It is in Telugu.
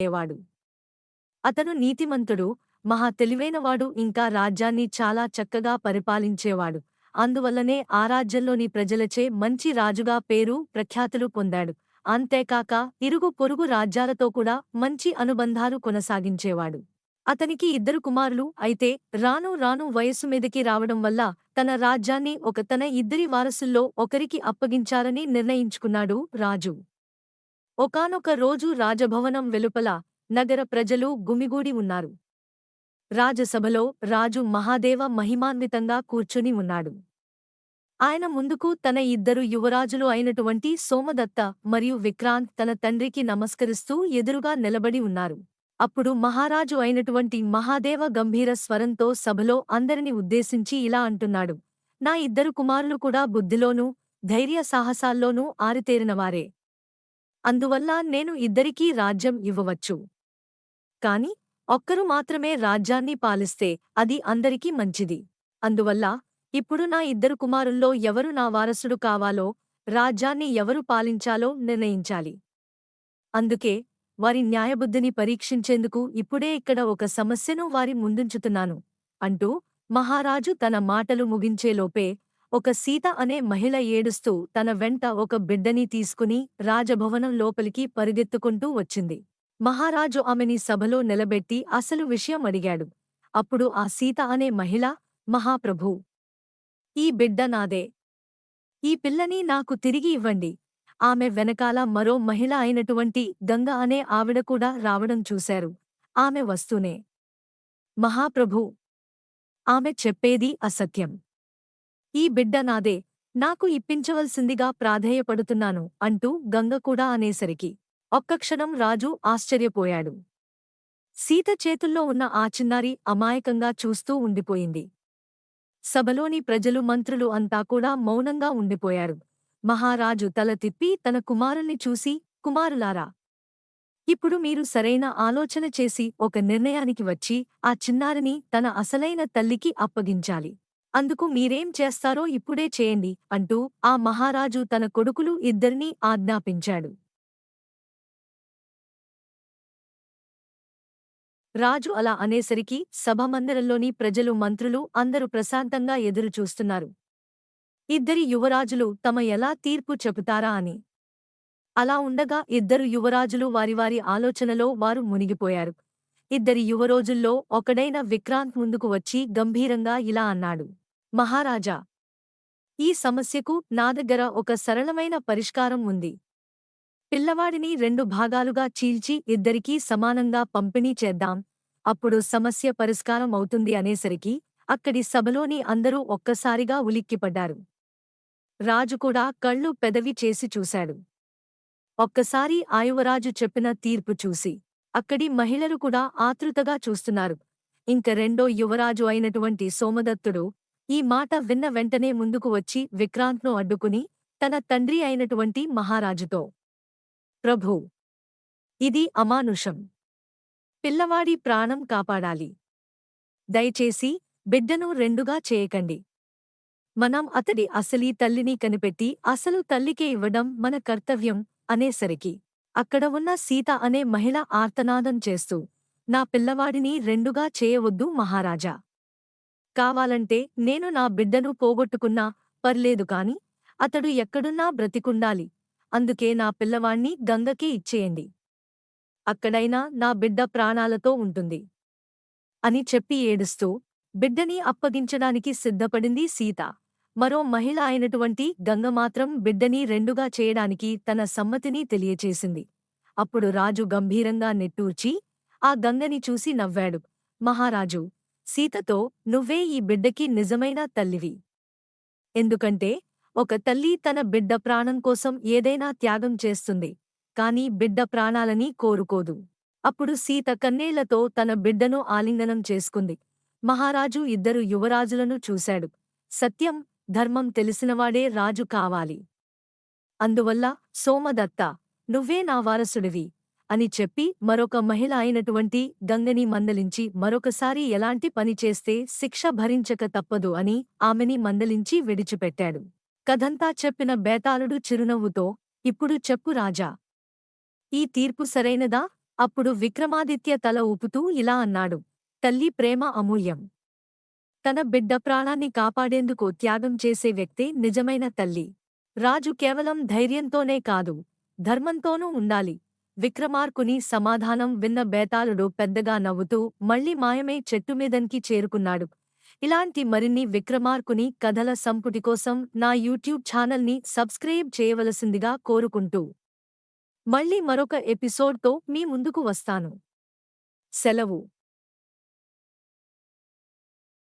ఉండేవాడు అతను నీతిమంతుడు మహా తెలివైనవాడు ఇంకా రాజ్యాన్ని చాలా చక్కగా పరిపాలించేవాడు. అందువల్లనే ఆ రాజ్యంలోని ప్రజలచే మంచి రాజుగా పేరు ప్రఖ్యాతులు పొందాడు. అంతేకాక ఇరుగు పొరుగు రాజ్యాలతో కూడా మంచి అనుబంధాలు కొనసాగించేవాడు. అతనికి ఇద్దరు కుమారులు అయితే రాను రాను వయస్సు మీదకి రావడం వల్ల తన రాజ్యాన్ని ఒక తన ఇద్దరి వారసుల్లో ఒకరికి అప్పగించాలని నిర్ణయించుకున్నాడు రాజు. ఒకానొక రోజు రాజభవనం వెలుపల నగర ప్రజలు గుమిగూడి ఉన్నారు. రాజసభలో రాజు మహాదేవ మహిమాన్వితంగా కూర్చుని ఉన్నాడు. ఆయన ముందుకు తన ఇద్దరు యువరాజులు అయినటువంటి సోమదత్త మరియు విక్రాంత్ తన తండ్రికి నమస్కరిస్తూ ఎదురుగా నిలబడి ఉన్నారు. అప్పుడు మహారాజు అయినటువంటి మహాదేవ గంభీర స్వరంతో సభలో అందరిని ఉద్దేశించి ఇలా అంటున్నాడు. నా ఇద్దరు కుమారులు కూడా బుద్ధిలోనూ ధైర్య సాహసాల్లోనూ ఆరితేరినవారే అందువల్ల నేను ఇద్దరికీ రాజ్యం ఇవ్వవచ్చు. కాని ఒక్కరు మాత్రమే రాజ్యాన్ని పాలిస్తే అది అందరికీ మంచిది. అందువల్ల ఇప్పుడు నా ఇద్దరు కుమారుల్లో ఎవరు నా వారసుడు కావాలో రాజ్యాన్ని ఎవరు పాలించాలో నిర్ణయించాలి. అందుకే వారి న్యాయబుద్ధిని పరీక్షించేందుకు ఇప్పుడే ఇక్కడ ఒక సమస్యను వారి ముందుంచుతున్నాను అంటూ మహారాజు తన మాటలు ముగించేలోపే ఒక సీత అనే మహిళ ఏడుస్తూ తన వెంట ఒక బిడ్డని తీసుకుని రాజభవనం లోపలికి పరిగెత్తుకుంటూ వచ్చింది. మహారాజు ఆమెని సభలో నిలబెట్టి అసలు విషయం అడిగాడు. అప్పుడు ఆ సీత అనే మహిళ మహాప్రభూ! ఈ బిడ్డ నాదే. ఈ పిల్లని నాకు తిరిగి ఇవ్వండి. ఆమె వెనకాల మరో మహిళ అయినటువంటి గంగ అనే ఆవిడ కూడా రావడం చూశారు. ఆమె వస్తూనే మహాప్రభు! ఆమె చెప్పేది అసత్యం. ఈ బిడ్డ నాదే నాకు ఇప్పించవలసిందిగా ప్రాధేయపడుతున్నాను అంటూ గంగ కూడా అనేసరికి. ఒక్కక్షణం రాజు ఆశ్చర్యపోయాడు. సీత చేతుల్లో ఉన్న ఆ చిన్నారి అమాయకంగా చూస్తూ ఉండిపోయింది. సభలోని ప్రజలు మంత్రులు అంతా కూడా మౌనంగా ఉండిపోయారు. మహారాజు తల తిప్పి తన కుమారుల్ని చూసి కుమారులారా ఇప్పుడు మీరు సరైన ఆలోచన చేసి ఒక నిర్ణయానికి వచ్చి ఆ చిన్నారిని తన అసలైన తల్లికి అప్పగించాలి. అందుకు మీరేం చేస్తారో ఇప్పుడే చేయండి అంటూ ఆ మహారాజు తన కొడుకులు ఇద్దరినీ ఆజ్ఞాపించాడు. రాజు అలా అనేసరికి సభమందిరంలోని ప్రజలు మంత్రులు అందరూ ప్రశాంతంగా ఎదురుచూస్తున్నారు ఇద్దరి యువరాజులు తమ ఎలా తీర్పు చెబుతారా అని. అలా ఉండగా ఇద్దరు యువరాజులు వారి వారి ఆలోచనలో వారు మునిగిపోయారు. ఇద్దరి యువరోజుల్లో ఒకడైన విక్రాంత్ ముందుకు వచ్చి గంభీరంగా ఇలా అన్నాడు. మహారాజా ఈ సమస్యకు నా దగ్గర ఒక సరళమైన పరిష్కారం ఉంది. పిల్లవాడిని రెండు భాగాలుగా చీల్చి ఇద్దరికీ సమానంగా పంపిణీ చేద్దాం. అప్పుడు సమస్య పరిష్కారం అవుతుంది అనేసరికి అక్కడి సభలోని అందరూ ఒక్కసారిగా ఉలిక్కిపడ్డారు. రాజు కూడా కళ్ళు పెదవి చేసి చూశాడు. ఒక్కసారి ఆయువరాజు చెప్పిన తీర్పు చూసి అక్కడి మహిళలు కూడా ఆతృతగా చూస్తున్నారు. ఇంక రెండో యువరాజు అయినటువంటి సోమదత్తుడు ఈ మాట విన్న వెంటనే ముందుకు వచ్చి విక్రాంత్ను అడ్డుకుని తన తండ్రి అయినటువంటి మహారాజుతో ప్రభూ ఇది అమానుషం. పిల్లవాడి ప్రాణం కాపాడాలి. దయచేసి బిడ్డను రెండుగా చేయకండి. మనం అతడి అసలీ తల్లిని కనిపెట్టి అసలు తల్లికే ఇవ్వడం మన కర్తవ్యం అనేసరికి అక్కడ ఉన్న సీత అనే మహిళ ఆర్తనాదం చేస్తూ నా పిల్లవాడిని రెండుగా చేయవద్దు మహారాజా. కావాలంటే నేను నా బిడ్డను పోగొట్టుకున్నా పర్లేదు కాని అతడు ఎక్కడున్నా బ్రతికుండాలి. అందుకే నా పిల్లవాణ్ణి గంగకి ఇచ్చేయండి. అక్కడైనా నా బిడ్డ ప్రాణాలతో ఉంటుంది అని చెప్పి ఏడుస్తూ బిడ్డని అప్పగించడానికి సిద్ధపడింది సీత. మరో మహిళ అయినటువంటి గంగ మాత్రం బిడ్డని రెండుగా చేయడానికి తన సమ్మతిని తెలియచేసింది. అప్పుడు రాజు గంభీరంగా నిట్టూర్చి ఆ గంగని చూసి నవ్వాడు. మహారాజు సీతతో నువ్వే ఈ బిడ్డకి నిజమైన తల్లివి. ఎందుకంటే ఒక తల్లి తన బిడ్డ ప్రాణం కోసం ఏదైనా త్యాగం చేస్తుంది కాని బిడ్డ ప్రాణాలని కోరుకోదు. అప్పుడు సీత కన్నేళ్ళతో తన బిడ్డను ఆలింగనం చేసుకుంది. మహారాజు ఇద్దరు యువరాజులను చూశాడు. సత్యం ధర్మం తెలిసినవాడే రాజు కావాలి. అందువల్ల సోమదత్త నువ్వే నా వారసుడివి అని చెప్పి మరొక మహిళ అయినటువంటి గంగని మందలించి మరొకసారి ఎలాంటి పని చేస్తే శిక్ష భరించక తప్పదు అని ఆమెని మందలించి విడిచిపెట్టాడు. కథంతా చెప్పిన బేతాళుడు చిరునవ్వుతో ఇప్పుడు చెప్పు రాజా. ఈ తీర్పు సరైనదా అప్పుడు విక్రమాదిత్య తల ఊపుతూ ఇలా అన్నాడు. తల్లి ప్రేమ అమూల్యం. తన బిడ్డ ప్రాణాన్ని కాపాడేందుకు త్యాగం చేసే వ్యక్తే నిజమైన తల్లి. రాజు కేవలం ధైర్యంతోనే కాదు ధర్మంతోనూ ఉండాలి. విక్రమార్కుని సమాధానం విన్న బేతాళుడు పెద్దగా నవ్వుతూ మళ్ళీ మాయమే చెట్టుమీదనికి చేరుకున్నాడు. ఇలాంటి మరిన్ని విక్రమార్కుని కథల సంపుటి కోసం నా యూట్యూబ్ ఛానల్ని సబ్స్క్రైబ్ చేయవలసిందిగా కోరుకుంటూ మళ్ళీ మరొక ఎపిసోడ్తో మీ ముందుకు వస్తాను. సెలవు.